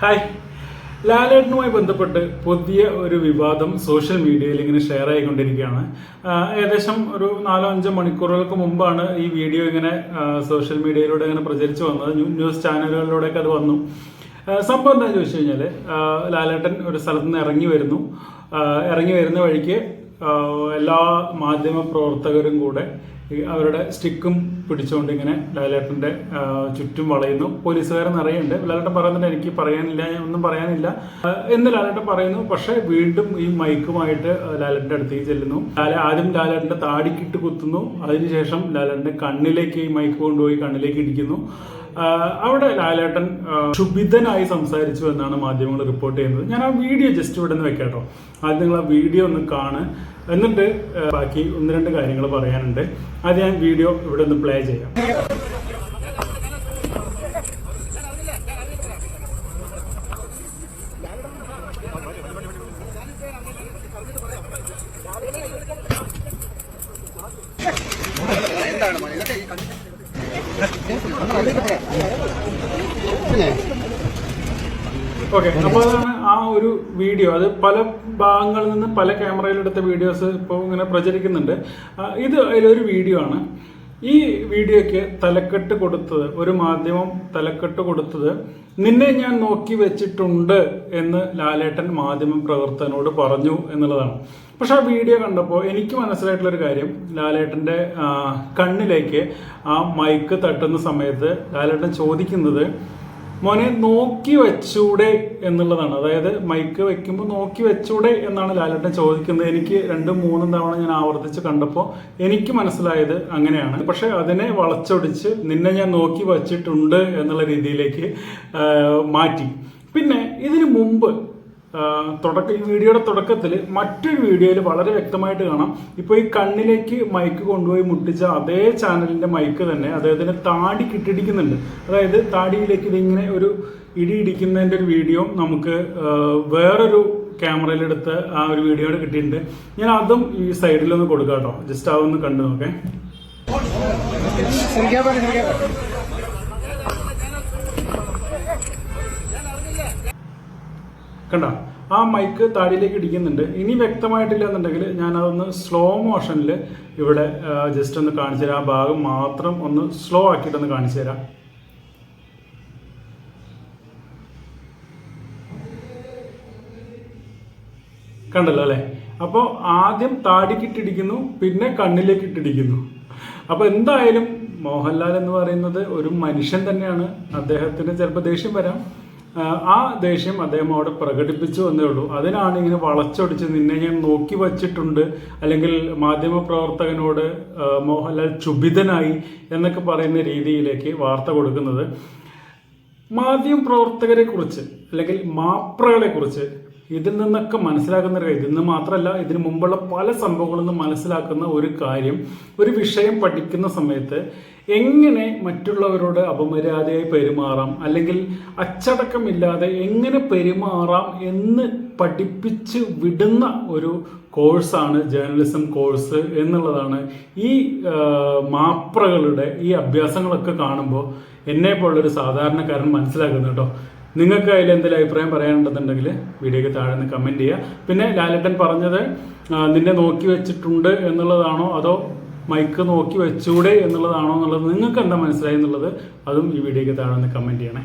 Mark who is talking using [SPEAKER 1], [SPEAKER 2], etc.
[SPEAKER 1] Hi. ലാലേട്ടനുമായി ബന്ധപ്പെട്ട് പുതിയ ഒരു വിവാദം സോഷ്യൽ മീഡിയയിൽ ഇങ്ങനെ ഷെയർ ആയിക്കൊണ്ടിരിക്കുകയാണ്. ഏകദേശം ഒരു നാലോ അഞ്ചോ മണിക്കൂറുകൾക്ക് മുമ്പാണ് ഈ വീഡിയോ ഇങ്ങനെ സോഷ്യൽ മീഡിയയിലൂടെ ഇങ്ങനെ പ്രചരിച്ചു വന്നത്. ന്യൂ- ന്യൂസ് ചാനലുകളിലൂടെയൊക്കെ അത് വന്നു. സംഭവം എന്താണെന്ന് ചോദിച്ചു കഴിഞ്ഞാൽ ലാലേട്ടൻ ഒരു സ്ഥലത്ത് നിന്ന് ഇറങ്ങി വരുന്നു. ഇറങ്ങി വരുന്ന വഴിക്ക് എല്ലാ മാധ്യമ പ്രവർത്തകരും കൂടെ അവരുടെ സ്റ്റിക്കും പിടിച്ചുകൊണ്ട് ഇങ്ങനെ ലാലേട്ടന്റെ ചുറ്റും വളയുന്നു. പോലീസുകാരൻ നിറയുണ്ട് ലാലേട്ടൻ പറയുന്നുണ്ട് എനിക്ക് പറയാനില്ല ഒന്നും പറയാനില്ല. എന്ന് ലാലേട്ടൻ പറയുന്നു. പക്ഷേ വീണ്ടും ഈ മൈക്കുമായിട്ട് ലാലേട്ടന്റെ അടുത്തേക്ക് ചെല്ലുന്നു. ലാല ആദ്യം ലാലേട്ടന്റെ താടിക്കിട്ട് കുത്തുന്നു. അതിനുശേഷം ലാലേട്ടന്റെ കണ്ണിലേക്ക് ഈ മൈക്ക് കൊണ്ടുപോയി കണ്ണിലേക്ക് ഇടിക്കുന്നു. അവിടെ ലാലേട്ടൻ ക്ഷുഭിതനായി സംസാരിച്ചു എന്നാണ് മാധ്യമങ്ങൾ റിപ്പോർട്ട് ചെയ്യുന്നത്. ഞാൻ ആ വീഡിയോ ജസ്റ്റ് ഇവിടെ നിന്ന് വെക്കാട്ടോ. ആദ്യം നിങ്ങൾ ആ വീഡിയോ ഒന്ന് കാണ്. എന്നിട്ട് ബാക്കി ഒന്ന് രണ്ട് കാര്യങ്ങൾ പറയാനുണ്ട്. അത് ഞാൻ വീഡിയോ ഇവിടെ ഒന്ന് പ്ലേ ചെയ്യാം. ഓക്കെ അപ്പോൾ അതാണ് ഒരു വീഡിയോ അത് പല ഭാഗങ്ങളിൽ നിന്ന് പല ക്യാമറയിലെടുത്ത വീഡിയോസ് ഇപ്പോൾ ഇങ്ങനെ പ്രചരിക്കുന്നുണ്ട്. ഇത് അതിലൊരു വീഡിയോ ആണ്. ഈ വീഡിയോയ്ക്ക് തലക്കെട്ട് കൊടുത്തത് ഒരു മാധ്യമം തലക്കെട്ട് കൊടുത്തത് നിന്നെ ഞാൻ നോക്കി വെച്ചിട്ടുണ്ട് എന്ന് ലാലേട്ടൻ മാധ്യമ പ്രവർത്തകനോട് പറഞ്ഞു എന്നുള്ളതാണ്. പക്ഷെ ആ വീഡിയോ കണ്ടപ്പോൾ എനിക്ക് മനസ്സിലായിട്ടുള്ള ഒരു കാര്യം ലാലേട്ടന്റെ കണ്ണിലേക്ക് ആ മൈക്ക് തട്ടുന്ന സമയത്ത് ലാലേട്ടൻ ചോദിക്കുന്നത് മോനെ നോക്കി വെച്ചൂടെ എന്നുള്ളതാണ്. അതായത് മൈക്ക് വെക്കുമ്പോൾ നോക്കി വെച്ചൂടെ എന്നാണ് ലാലേട്ടൻ ചോദിക്കുന്നത്. എനിക്ക് രണ്ടും മൂന്നും തവണ ഞാൻ ആവർത്തിച്ച് കണ്ടപ്പോൾ എനിക്ക് മനസ്സിലായത് അങ്ങനെയാണ്. പക്ഷെ അതിനെ വളച്ചൊടിച്ച് നിന്നെ ഞാൻ നോക്കി വച്ചിട്ടുണ്ട് എന്നുള്ള രീതിയിലേക്ക് മാറ്റി. പിന്നെ ഇതിനു മുമ്പ് തുടക്ക ഈ വീഡിയോയുടെ തുടക്കത്തിൽ മറ്റൊരു വീഡിയോയിൽ വളരെ വ്യക്തമായിട്ട് കാണാം. ഇപ്പോൾ ഈ കണ്ണിലേക്ക് മൈക്ക് കൊണ്ടുപോയി മുട്ടിച്ച അതേ ചാനലിന്റെ മൈക്ക് തന്നെ അദ്ദേഹത്തിന് താടി കിട്ടിടിക്കുന്നുണ്ട് അതായത് താടിയിലേക്ക് ഇതിങ്ങനെ ഒരു ഇടി ഇടിക്കുന്നതിന്റെ ഒരു വീഡിയോ നമുക്ക് വേറൊരു ക്യാമറയിലെടുത്ത് ആ ഒരു വീഡിയോ കിട്ടിയിട്ടുണ്ട്. ഞാൻ അതും ഈ സൈഡിലൊന്ന് കൊടുക്കാം കേട്ടോ. ജസ്റ്റ് അതൊന്ന് കണ്ടു നോക്കേ. കണ്ട? ആ മൈക്ക് താടിയിലേക്ക് ഇടിക്കുന്നുണ്ട്. ഇനി വ്യക്തമായിട്ടില്ല എന്നുണ്ടെങ്കിൽ ഞാൻ അതൊന്ന് സ്ലോ മോഷനിൽ ഇവിടെ ജസ്റ്റ് ഒന്ന് കാണിച്ചു തരാം. ആ ഭാഗം മാത്രം ഒന്ന് സ്ലോ ആക്കിയിട്ടൊന്ന് കാണിച്ചു തരാം. കണ്ടല്ലോ അല്ലേ? അപ്പോൾ ആദ്യം താടിക്കിട്ടിടിക്കുന്നു പിന്നെ കണ്ണിലേക്ക് ഇട്ടിടിക്കുന്നു അപ്പോൾ എന്തായാലും മോഹൻലാൽ എന്ന് പറയുന്നത് ഒരു മനുഷ്യൻ തന്നെയാണ്. അദ്ദേഹത്തിന് ചിലപ്പോൾ ദേഷ്യം വരാം. ആ, ദേഷ്യം അദ്ദേഹം അവിടെ പ്രകടിപ്പിച്ചു എന്നേ ഉള്ളൂ. അതിനാണ് ഇങ്ങനെ വളച്ചൊടിച്ച് നിന്നെ ഞാൻ നോക്കി വച്ചിട്ടുണ്ട്. അല്ലെങ്കിൽ മാധ്യമ പ്രവർത്തകനോട് മോഹൻലാൽ ക്ഷുഭിതനായി എന്നൊക്കെ പറയുന്ന രീതിയിലേക്ക് വാർത്ത കൊടുക്കുന്നത്. മാധ്യമ പ്രവർത്തകരെ കുറിച്ച് അല്ലെങ്കിൽ മാപ്രകളെ കുറിച്ച് ഇതിൽ നിന്നൊക്കെ മനസ്സിലാക്കുന്ന ഒരു ഇതിൽ നിന്ന് മാത്രമല്ല ഇതിനു മുമ്പുള്ള പല സംഭവങ്ങളിൽ നിന്ന് മനസ്സിലാക്കുന്ന ഒരു കാര്യം ഒരു വിഷയം പഠിക്കുന്ന സമയത്ത് എങ്ങനെ മറ്റുള്ളവരോട് അപമര്യാദയായി പെരുമാറാം? അല്ലെങ്കിൽ അച്ചടക്കമില്ലാതെ എങ്ങനെ പെരുമാറാം എന്ന് പഠിപ്പിച്ച് വിടുന്ന ഒരു കോഴ്സാണ് ജേർണലിസം കോഴ്സ് എന്നുള്ളതാണ് ഈ മാപ്രകളുടെ ഈ അഭ്യാസങ്ങളൊക്കെ കാണുമ്പോൾ എന്നെ പോലുള്ളൊരു സാധാരണക്കാരൻ മനസ്സിലാക്കുന്നു കേട്ടോ. നിങ്ങൾക്ക് അതിൽ എന്തെങ്കിലും അഭിപ്രായം പറയാനുണ്ടെന്നുണ്ടെങ്കിൽ വീഡിയോയ്ക്ക് താഴെ നിന്ന് കമന്റ് ചെയ്യുക. പിന്നെ ലാലട്ടൻ പറഞ്ഞത് നിന്നെ നോക്കി വെച്ചിട്ടുണ്ട് എന്നുള്ളതാണോ അതോ മൈക്ക് നോക്കി വെച്ചൂടെ എന്നുള്ളതാണോ എന്നുള്ളത് നിങ്ങൾക്ക് എന്താ മനസ്സിലായി എന്നുള്ളത് അതും ഈ വീഡിയോയ്ക്ക് താഴെ നിന്ന് കമന്റ് ചെയ്യണേ.